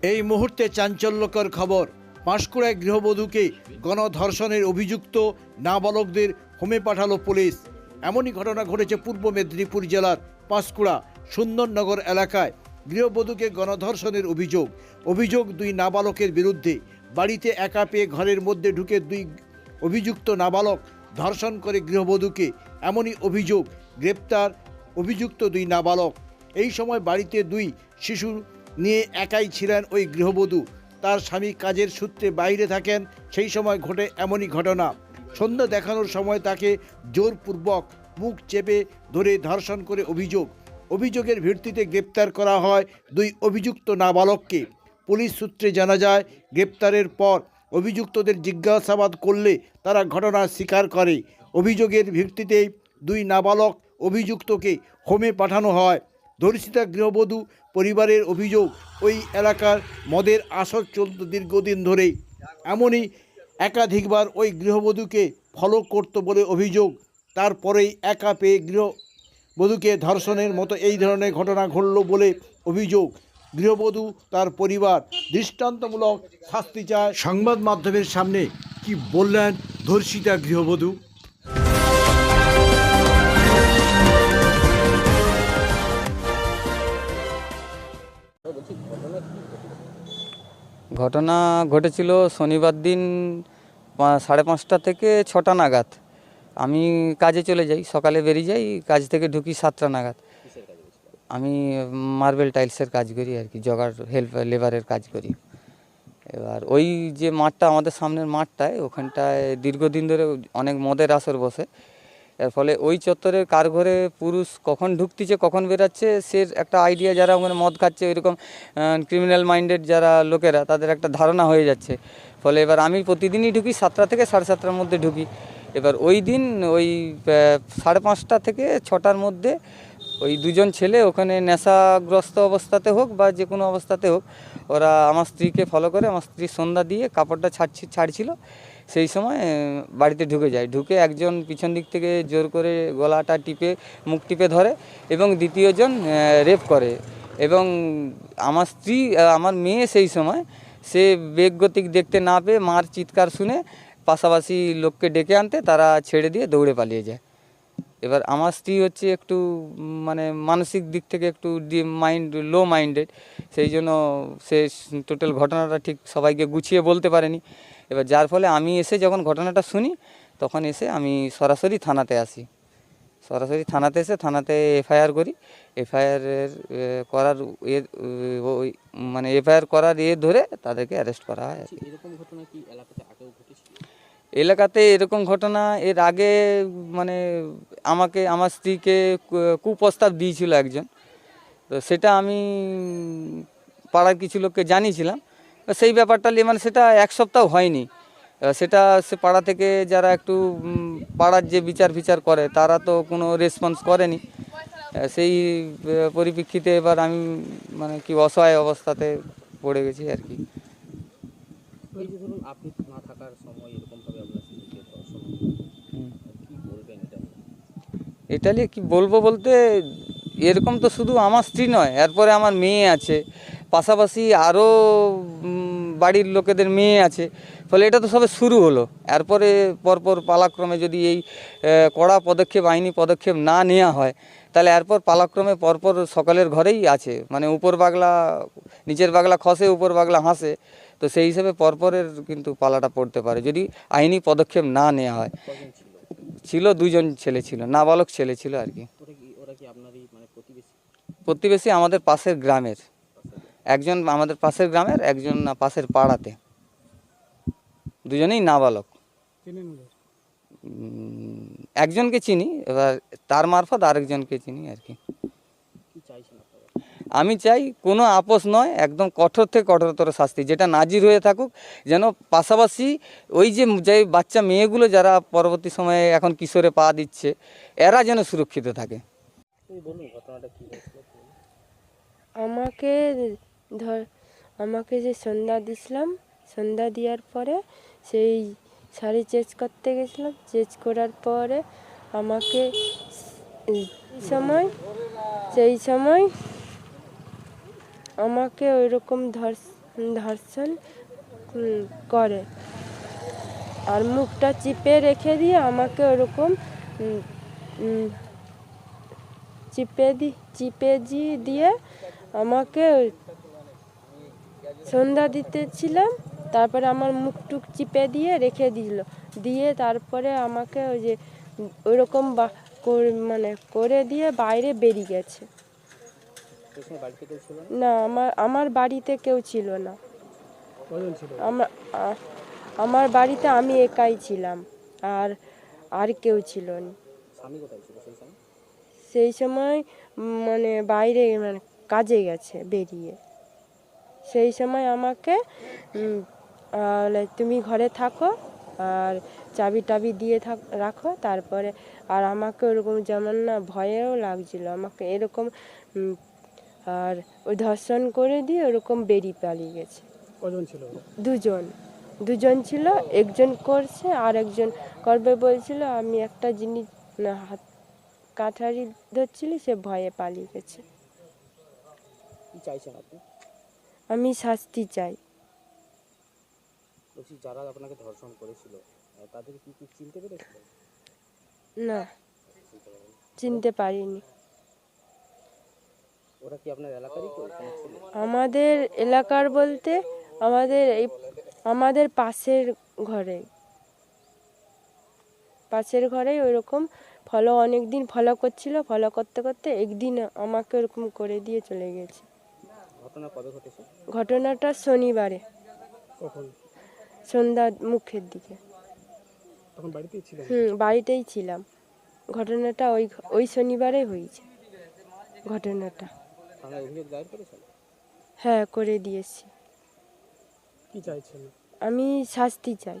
এই মুহূর্তে চাঞ্চল্যকর খবর। পাঁশকুড়ায় গৃহবধূকে গণধর্ষণের অভিযুক্ত নাবালকদের হোমে পাঠালো পুলিশ। এমনই ঘটনা ঘটেছে পূর্ব মেদিনীপুর জেলার পাঁশকুড়া, সুন্দরনগর এলাকায়। গৃহবধূকে গণধর্ষণের অভিযোগ। অভিযোগ দুই নাবালকের বিরুদ্ধে। বাড়িতে একা পেয়ে ঘরের মধ্যে ঢুকে দুই অভিযুক্ত নাবালক ধর্ষণ করে গৃহবধূকে। এমনই অভিযোগ, গ্রেপ্তার অভিযুক্ত দুই নাবালক। এই সময় বাড়িতে দুই শিশু নিয়ে একাই ছিলেন ওই গৃহবধূ। তার স্বামী কাজের সূত্রে বাইরে থাকেন, সেই সময় ঘটে এমনই ঘটনা। সন্ধ্যা দেখানোর সময় তাকে জোরপূর্বক মুখ চেপে ধরে ধর্ষণ করে অভিযোগ। অভিযোগের ভিত্তিতে গ্রেপ্তার করা হয় দুই অভিযুক্ত নাবালককে। পুলিশ সূত্রে জানা যায়, গ্রেপ্তারের পর অভিযুক্তদের জিজ্ঞাসাবাদ করলে তারা ঘটনা স্বীকার করে। অভিযোগের ভিত্তিতেই দুই নাবালক অভিযুক্তকে হোমে পাঠানো হয়। ধর্ষিতা গৃহবধূ পরিবারের অভিযোগ, ওই এলাকার মদের আসর চলত দীর্ঘদিন ধরেই। এমনই একাধিকবার ওই গৃহবধূকে ফলো করত বলে অভিযোগ। তারপরেই একা পেয়ে গৃহবধূকে ধর্ষণের মতো এই ধরনের ঘটনা ঘটল বলে অভিযোগ। গৃহবধূ, তার পরিবার দৃষ্টান্তমূলক শাস্তি চায়। সংবাদ মাধ্যমের সামনে কি বললেন ধর্ষিতা গৃহবধূ? ঘটনা ঘটেছিল শনিবার দিন সাড়ে পাঁচটা থেকে ছটা নাগাদ। আমি কাজে চলে যাই, সকালে বেরিয়ে যাই, কাজ থেকে ঢুকি সাতটা নাগাদ। আমি মার্বেল টাইলসের কাজ করি আর কি, জগার হেল্প, লেবারের কাজ করি। এবার ওই যে মাঠটা, আমাদের সামনের মাঠটায়, ওখানটায় দীর্ঘদিন ধরে অনেক মদের আসর বসে। এর ফলে ওই চত্বরের কার ঘরে পুরুষ কখন ঢুকতিছে, কখন বেরাচ্ছে সে একটা আইডিয়া যারা ওখানে মদ খাচ্ছে, ওইরকম ক্রিমিনাল মাইন্ডেড যারা লোকেরা, তাদের একটা ধারণা হয়ে যাচ্ছে। ফলে এবার আমি প্রতিদিনই ঢুকি, সাতটা থেকে সাড়ে সাতটার মধ্যে ঢুকি। এবার ওই দিন ওই সাড়ে পাঁচটা থেকে ছটার মধ্যে ওই দুজন ছেলে ওখানে নেশাগ্রস্ত অবস্থাতে হোক বা যে কোনো অবস্থাতে হোক, ওরা আমার স্ত্রীকে ফলো করে, আমার স্ত্রী সন্ধ্যা দিয়ে কাপড়টা ছাড়ছি, ছাড়ছিল। সেই সময় বাড়িতে ঢুকে যায়। ঢুকে একজন পিছন দিক থেকে জোর করে গলাটা টিপে, মুখ টিপে ধরে এবং দ্বিতীয়জন রেপ করে। এবং আমার স্ত্রী আমার মেয়ে সেই সময়, সে বেগগতিক দেখতে না পেয়ে মার চিৎকার শুনে পাশাপাশি লোককে ডেকে আনতে তারা ছেড়ে দিয়ে দৌড়ে পালিয়ে যায়। এবার আমার স্ত্রী হচ্ছে একটু মানে মানসিক দিক থেকে একটু মাইন্ড, লো মাইন্ডেড। সেই জন্য সে, টোটাল ঘটনাটা ঠিক সবাইকে গুছিয়ে বলতে পারেনি। এবার যার ফলে আমি এসে যখন ঘটনাটা শুনি তখন এসে আমি সরাসরি থানাতে আসি। সরাসরি থানাতে এসে থানাতে এফআইআর করি। এফআইআরের করার এ ওই মানে এফআইআর করার এ ধরে তাদেরকে অ্যারেস্ট করা হয়। আর এরকম ঘটনা কি এলাকাতে আগেও ঘটেছিল? এলাকাতে এরকম ঘটনা এর আগে মানে আমাকে আমার স্ত্রীকে কুপ্রস্তাব দিয়েছিল একজন। তো সেটা আমি পাড়ার কিছু লোককে জানিয়েছিলাম। সেই ব্যাপারটা নিয়ে মানে সেটা এক সপ্তাহ হয়নি। সেটা সে পাড়া থেকে যারা একটু পাড়ার যে বিচার ফিচার করে তারা তো কোনো রেসপন্স করেনি। সেই পরিপ্রেক্ষিতে এবার আমি মানে কি অসহায় অবস্থাতে পড়ে গেছি আর কি। আপনি না থাকার সময়? এটা নিয়ে কি বলব বলতে এরকম তো শুধু আমার স্ত্রী নয় এরপরে আমার মেয়ে আছে। পাশাপাশি আরও বাড়ির লোকেদের মেয়ে আছে। ফলে এটা তো সবে শুরু হলো। এরপরে পরপর পালাক্রমে যদি এই কড়া পদক্ষেপ আইনি পদক্ষেপ না নেওয়া হয় তাহলে এরপর পালাক্রমে পরপর সকালের ঘরেই আছে। মানে উপর বাগলা নিচের বাগলা খসে উপর বাগলা হাসে। তো সেই হিসেবে পরপরের কিন্তু পালাটা পড়তে পারে। যদি আইনি পদক্ষেপ না নেওয়া হয়। ছিল দুজন ছেলে ছিল নাবালক ছেলে ছিল আর কি। মানে প্রতিবেশী আমাদের পাশের গ্রামের। একজন আমাদের পাশের গ্রামের একজন না পাশের পাড়াতে। দুজনেই নাবালক। একজনকে চিনি এবার তার মারফত আরেকজনকে চিনি আর কি। আমি চাই কোনো আপোষ নয় একদম কঠোর থেকে কঠোরতর শাস্তি যেটা নাজির হয়ে থাকুক যেন পাশাপাশি ওই যে যে বাচ্চা মেয়েগুলো যারা পরবর্তী সময়ে এখন কিশোরে পা দিচ্ছে এরা যেন সুরক্ষিত থাকে। আমাকে ধর, আমাকে যে সন্ধ্যা দিছিলাম, সন্ধ্যা দেওয়ার পরে সেই শাড়ি চেঞ্জ করতে গেছিলাম। চেঞ্জ করার পরে আমাকে সময়, সেই সময় আমাকে ওই রকম ধর্ষণ করে। আর মুখটা চিপে রেখে দিয়ে আমাকে ওরকম চিপে দি, চিপে দিয়ে আমাকে সন্ধ্যা দিতেছিলাম তারপরে আমার মুখ টুক চিপে দিয়ে রেখে দিল। দিয়ে তারপরে আমাকে ওই যে ওইরকম মানে করে দিয়ে বাইরে বেরিয়ে গেছে। না? আমার আমার বাড়িতে কেউ ছিল না। আমার আমার বাড়িতে আমি একাই ছিলাম আর আর কেউ ছিল না। সেই সময়? মানে বাইরে মানে কাজে গেছে বেরিয়ে। সেই সময় আমাকে তুমি ঘরে থাকো আর চাবি টাবি দিয়ে থাক রাখো তারপরে আর আমাকে ওরকম যেমন না ভয়েও লাগছিল আমাকে এরকম আর ওই ধর্ষণ করে দিয়ে ওরকম বেরিয়ে পালিয়ে গেছে। কজন ছিল? দুজন। দুজন ছিল একজন করছে আর একজন করবে বলছিল আমি একটা জিনিস হাত কাঠারি ধরছিলি সে ভয়ে পালিয়ে গেছে। কি চাইছেন আপনি? আমি শাস্তি চাই। বলছি যারা আপনাকে ধর্ষণ করেছিল আহ, তাদের কি কি চিনতে পেরেছিলেন? না চিনতে পারিনি। ওরা কি আপনার এলাকারই কেউ? কোনো ছিল? আমাদের এলাকার বলতে আমাদের এই আমাদের পাশের ঘরে। পাশের ঘরেই ওইরকম ফলো অনেক দিন ফলো করছিল। ফলো করতে করতে একদিন আমাকে ওরকম করে দিয়ে চলে গেছে। ঘটনা কবে ঘটেছে? ঘটনাটা শনিবারে। কখন? সন্ধ্যা মুখের দিকে। তখন বাড়িতেই ছিলেন? হুম বাড়িতেই ছিলাম। ঘটনাটা ওই ওই শনিবারে হয়েছে ঘটনাটা। থানায় অভিযোগ দায়ের করেছেন? হ্যাঁ করে দিয়েছি। কি চাইছেন? আমি শাস্তি চাই।